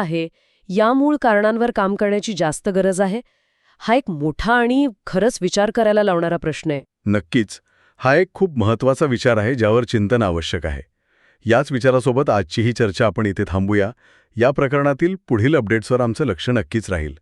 आहे या मूळ कारणांवर काम करण्याची जास्त गरज आहे. हा एक मोठा आणि खरंच विचार करायला लावणारा प्रश्न आहे. नक्कीच. हा एक खूप महत्त्वाचा विचार आहे ज्यावर चिंतन आवश्यक आहे. याच विचारासोबत आजची ही चर्चा आपण इथे थांबूया. या प्रकरणातील पुढील अपडेट्सवर आमचं लक्ष नक्कीच राहील.